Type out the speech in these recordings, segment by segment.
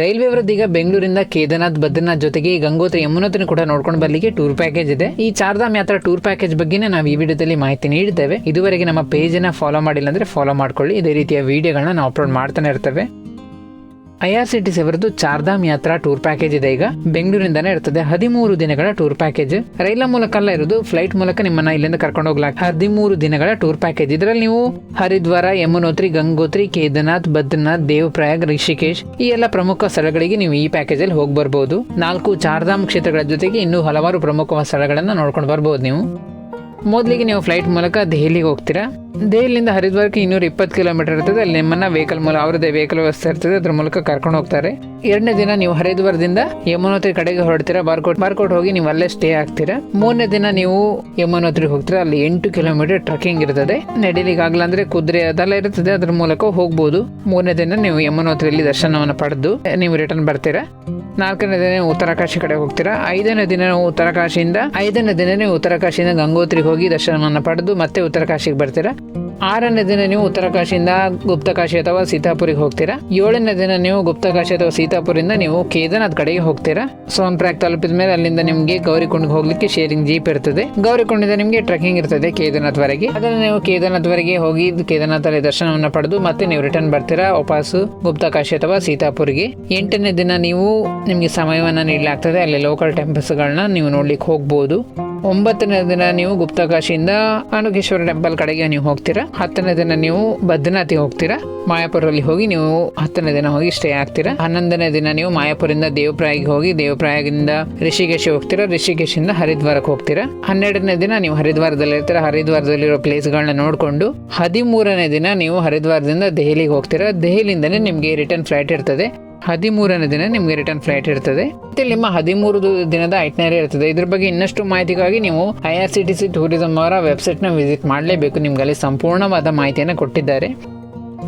Railway ಈಗ ಬೆಂಗಳೂರಿಂದ ಕೇದಾರ್ನಾಥ್, ಬದ್ರಿನಾಥ್ ಜೊತೆಗೆ ಗಂಗೋತ್ರಿ ಯಮುನೋತ್ರಿ ಕೂಡ ನೋಡ್ಕೊಂಡು ಬರ್ಲಿಕ್ಕೆ ಟೂರ್ ಪ್ಯಾಕೇಜ್ ಇದೆ. ಈ ಚಾರ್ಧಾಮ್ ಯಾತ್ರಾ ಟೂರ್ ಪ್ಯಾಕೇಜ್ ಬಗ್ಗೆನೇ ನಾವು ಈ ವಿಡಿಯೋದಲ್ಲಿ ಮಾಹಿತಿ ನೀಡಿದ್ದೇವೆ. ಇದುವರೆಗೆ ನಮ್ಮ ಪೇಜ್ನ ಫಾಲೋ ಮಾಡಿಲ್ಲ ಅಂದ್ರೆ ಫಾಲೋ ಮಾಡ್ಕೊಳ್ಳಿ. ಇದೇ ರೀತಿಯ ವಿಡಿಯೋಗಳನ್ನ ನಾವು ಅಪ್ಲೋಡ್ ಮಾಡ್ತಾನೆ ಇರ್ತೇವೆ. I R C T C ಅವರದ್ದು ಚಾರ್ಧಾಮ್ ಯಾತ್ರಾ ಟೂರ್ ಪ್ಯಾಕೇಜ್ ಇದೆ ಈಗ. ಬೆಂಗಳೂರಿಂದಾನೇ ಇರ್ತದೆ. ಹದಿಮೂರು ದಿನಗಳ ಟೂರ್ ಪ್ಯಾಕೇಜ್. ರೈಲ ಮೂಲಕ ಅಲ್ಲ ಇರೋದು, ಫ್ಲೈಟ್ ಮೂಲಕ ನಿಮ್ಮನ್ನ ಇಲ್ಲಿಂದ ಕರ್ಕೊಂಡು ಹೋಗ್ಲಾಕ. ಹದಿಮೂರು ದಿನಗಳ ಟೂರ್ ಪ್ಯಾಕೇಜ್. ಇದರಲ್ಲಿ ನೀವು ಹರಿದ್ವಾರ, ಯಮುನೋತ್ರಿ, ಗಂಗೋತ್ರಿ, ಕೇದಾರ್ನಾಥ್ ಬದ್ರಿನಾಥ್ ದೇವಪ್ರಯಾಗ್, ರಿಷಿಕೇಶ್ ಈ ಎಲ್ಲ ಪ್ರಮುಖ ಸ್ಥಳಗಳಿಗೆ ನೀವು ಈ ಪ್ಯಾಕೇಜ್ ಅಲ್ಲಿ ಹೋಗಿ ಬರ್ಬೋದು. ನಾಲ್ಕು ಚಾರ್ಧಾಮ್ ಕ್ಷೇತ್ರಗಳ ಜೊತೆಗೆ ಇನ್ನೂ ಹಲವಾರು ಪ್ರಮುಖ ಸ್ಥಳಗಳನ್ನ ನೋಡ್ಕೊಂಡು ಬರ್ಬೋದು ನೀವು. ಮೊದಲಿಗೆ ನೀವು ಫ್ಲೈಟ್ ಮೂಲಕ ದೆಹಲಿಗೆ ಹೋಗ್ತೀರಾ? ದೆಹಲಿಯಿಂದ ಹರಿದ್ವಾರಕ್ಕೆ ಇನ್ನೂರ ಇಪ್ಪತ್ತು ಕಿಲೋಮೀಟರ್ ಇರ್ತದೆ. ಅಲ್ಲಿ ನಿಮ್ಮನ್ನ ವೆಹಿಕಲ್ ಮೂಲ ಅವರದೇ ವೆಹಿಕಲ್ ವ್ಯವಸ್ಥೆ ಇರ್ತದೆ. ಅದ್ರ ಮೂಲಕ ಕರ್ಕೊಂಡು ಹೋಗ್ತಾರೆ. ಎರಡನೇ ದಿನ ನೀವು ಹರಿದ್ವಾರದಿಂದ ಯಮುನೋತ್ರಿ ಕಡೆಗೆ ಹೊರಡ್ತೀರಾ? ಬಾರ್ಕೋಟ್ ಬಾರ್ಕೋಟ್ ಹೋಗಿ ನೀವು ಅಲ್ಲೇ ಸ್ಟೇ ಆಗ್ತೀರಾ? ಮೂರನೇ ದಿನ ನೀವು ಯಮುನೋತ್ರಿ ಹೋಗ್ತೀರಾ? ಅಲ್ಲಿ ಎಂಟು ಕಿಲೋಮೀಟರ್ ಟ್ರಕ್ಕಿಂಗ್ ಇರ್ತದೆ. ನಡಿಲಿಕ್ಕೆ ಆಗಲ್ಲ ಅಂದ್ರೆ ಕುದುರೆ ಅದೆಲ್ಲ ಇರ್ತದೆ. ಅದ್ರ ಮೂಲಕ ಹೋಗ್ಬೋದು. ಮೂರನೇ ದಿನ ನೀವು ಯಮುನೋತ್ರಿಯಲ್ಲಿ ದರ್ಶನವನ್ನು ಪಡೆದು ನೀವು ರಿಟರ್ನ್ ಬರ್ತೀರಾ? ನಾಲ್ಕನೇ ದಿನ ನೀವು ಉತ್ತರಕಾಶಿ ಕಡೆ ಹೋಗ್ತೀರಾ? ಐದನೇ ದಿನ ನೀವು ಉತ್ತರಕಾಶಿಯಿಂದ ಐದನೇ ದಿನ ನೀವು ಉತ್ತರಕಾಶಿಯಿಂದ ಗಂಗೋತ್ರಿಗೆ ಹೋಗಿ ದರ್ಶನವನ್ನು ಪಡೆದು ಮತ್ತೆ ಉತ್ತರಕಾಶಿಗೆ ಬರ್ತೀರಾ? ಆರನೇ ದಿನ ನೀವು ಉತ್ತರಕಾಶಿಯಿಂದ ಗುಪ್ತಕಾಶಿ ಅಥವಾ ಸೀತಾಪುರಿಗೆ ಹೋಗ್ತೀರಾ? ಏಳನೇ ದಿನ ನೀವು ಗುಪ್ತಕಾಶಿ ಅಥವಾ ಸೀತಾಪುರಿಂದ ನೀವು ಕೇದಾರ್ನಾಥ್ ಕಡೆಗೆ ಹೋಗ್ತೀರಾ? ಸೋನ್ಪ್ರಾಗ್ ತಲುಪಿದ ಮೇಲೆ ಅಲ್ಲಿಂದ ನಿಮಗೆ ಗೌರಿಕೊಂಡ್ಗೆ ಹೋಗ್ಲಿಕ್ಕೆ ಶೇರಿಂಗ್ ಜೀಪ್ ಇರ್ತದೆ. ಗೌರಿಕೊಂಡಿಂದ ನಿಮಗೆ ಟ್ರೆಕಿಂಗ್ ಇರ್ತದೆ ಕೇದಾರ್ನಾಥ್ ವರೆಗೆ. ಅದನ್ನು ನೀವು ಕೇದಾರ್ನಾಥ್ ವರೆಗೆ ಹೋಗಿ ಕೇದಾರ್ನಾಥಲ್ಲಿ ದರ್ಶನವನ್ನು ಪಡೆದು ಮತ್ತೆ ನೀವು ರಿಟರ್ನ್ ಬರ್ತೀರಾ ವಾಪಸ್ಸು ಗುಪ್ತಕಾಶಿ ಅಥವಾ ಸೀತಾಪುರಿಗೆ. ಎಂಟನೇ ದಿನ ನೀವು ನಿಮಗೆ ಸಮಯವನ್ನು ನೀಡಲಾಗ್ತದೆ. ಅಲ್ಲಿ ಲೋಕಲ್ ಟೆಂಪಲ್ಸ್ಗಳನ್ನ ನೀವು ನೋಡ್ಲಿಕ್ಕೆ ಹೋಗ್ಬೋದು. ಒಂಬತ್ತನೇ ದಿನ ನೀವು ಗುಪ್ತಕಾಶಿಯಿಂದ ಅನುಕೇಶ್ವರ ಟೆಂಪಲ್ ಕಡೆಗೆ ನೀವು ಹೋಗ್ತೀರಾ? ಹತ್ತನೇ ದಿನ ನೀವು ಬದ್ರಿನಾಥಿಗೆ ಹೋಗ್ತೀರಾ? ಮಾಯಾಪುರಲ್ಲಿ ಹೋಗಿ ನೀವು ಹತ್ತನೇ ದಿನ ಹೋಗಿ ಸ್ಟೇ ಆಗ್ತೀರಾ? ಹನ್ನೊಂದನೇ ದಿನ ನೀವು ಮಾಯಾಪುರಿಂದ ದೇವಪ್ರಾಯಿಗೆ ಹೋಗಿ ದೇವಪ್ರಾಯದಿಂದ ಋಷಿಕೇಶಿ ಹೋಗ್ತೀರಾ? ಋಷಿಕೇಶಿಂದ ಹರಿದ್ವಾರಕ್ಕೆ ಹೋಗ್ತೀರಾ? ಹನ್ನೆರಡನೇ ದಿನ ನೀವು ಹರಿದ್ವಾರದಲ್ಲಿ ಇರ್ತೀರಾ? ಹರಿದ್ವಾರದಲ್ಲಿರೋ ಪ್ಲೇಸ್ಗಳನ್ನ ನೋಡಿಕೊಂಡು ಹದಿಮೂರನೇ ದಿನ ನೀವು ಹರಿದ್ವಾರದಿಂದ ದೆಹಲಿಗೆ ಹೋಗ್ತೀರಾ? ದೆಹಲಿಯಿಂದನೇ ನಿಮಗೆ ರಿಟರ್ನ್ ಫ್ಲೈಟ್ ಇರ್ತದೆ. ಹದಿಮೂರನೇ ದಿನ ನಿಮಗೆ ರಿಟರ್ನ್ ಫ್ಲೈಟ್ ಇರ್ತದೆ. ಮತ್ತೆ ನಿಮ್ಮ ಹದಿಮೂರು ದಿನದ ಐಟ್ನರಿ ಇರ್ತದೆ. ಇದ್ರ ಬಗ್ಗೆ ಇನ್ನಷ್ಟು ಮಾಹಿತಿಗಾಗಿ ನೀವು I R C T C tourism ಅವರ ವೆಬ್ಸೈಟ್ನ ವಿಸಿಟ್ ಮಾಡಲೇಬೇಕು. ನಿಮ್ಗೆ ಅಲ್ಲಿ ಸಂಪೂರ್ಣವಾದ ಮಾಹಿತಿಯನ್ನು ಕೊಟ್ಟಿದ್ದಾರೆ.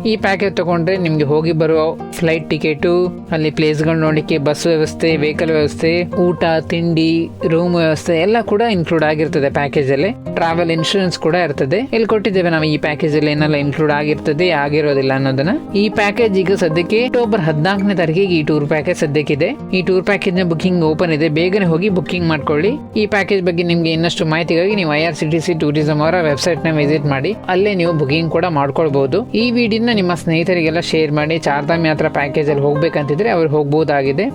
ಈ ಪ್ಯಾಕೇಜ್ ತಗೊಂಡ್ರೆ ನಿಮಗೆ ಹೋಗಿ ಬರುವ ಫ್ಲೈಟ್ ಟಿಕೆಟು, ಅಲ್ಲಿ ಪ್ಲೇಸ್ಗಳು ನೋಡಲಿಕ್ಕೆ ಬಸ್ ವ್ಯವಸ್ಥೆ ವೆಹಿಕಲ್ ವ್ಯವಸ್ಥೆ, ಊಟ, ತಿಂಡಿ ರೂಮ್ ವ್ಯವಸ್ಥೆ ಎಲ್ಲ ಕೂಡ ಇನ್ಕ್ಲೂಡ್ ಆಗಿರ್ತದೆ ಪ್ಯಾಕೇಜ್ ಅಲ್ಲಿ. ಟ್ರಾವೆಲ್ ಇನ್ಶೂರೆನ್ಸ್ ಕೂಡ ಇರ್ತದೆ. ಇಲ್ಲಿ ಕೊಟ್ಟಿದ್ದೇವೆ ನಾವು ಈ ಪ್ಯಾಕೇಜ್ ಅಲ್ಲಿ ಏನೆಲ್ಲ ಇನ್ಕ್ಲೂಡ್ ಆಗಿರ್ತದೆ, ಆಗಿರೋದಿಲ್ಲ ಅನ್ನೋದನ್ನ. ಈ ಪ್ಯಾಕೇಜ್ ಈಗ ಸದ್ಯಕ್ಕೆ ಅಕ್ಟೋಬರ್ ಹದಿನಾಲ್ಕನೇ ತಾರೀಕಿಗೆ ಈ ಟೂರ್ ಪ್ಯಾಕೇಜ್ ಸದ್ಯಕ್ಕಿದೆ. ಈ ಟೂರ್ ಪ್ಯಾಕೇಜ್ನ ಬುಕಿಂಗ್ ಓಪನ್ ಇದೆ. ಬೇಗನೆ ಹೋಗಿ ಬುಕಿಂಗ್ ಮಾಡ್ಕೊಳ್ಳಿ. ಈ ಪ್ಯಾಕೇಜ್ ಬಗ್ಗೆ ನಿಮ್ಗೆ ಇನ್ನಷ್ಟು ಮಾಹಿತಿಗಾಗಿ ನೀವು I R C T C tourism ಅವರ ವೆಬ್ಸೈಟ್ನ ವಿಸಿಟ್ ಮಾಡಿ. ಅಲ್ಲೇ ನೀವು ಬುಕಿಂಗ್ ಕೂಡ ಮಾಡ್ಕೊಳ್ಬಹುದು ಈ ವಿಡಿಯೋನ ನಿಮ್ಮ ಸ್ನೇಹಿತರಿಗೆಲ್ಲ ಶೇರ್ ಮಾಡಿ ಚಾರ್ಧಾಮ್ ಯಾತ್ರಾ ಪ್ಯಾಕೇಜ್ ಅಲ್ಲಿ ಹೋಗ್ಬೇಕಂತಿದ್ರೆ ಅವ್ರು ಹೋಗ್ಬೋದಾಗಿದೆ.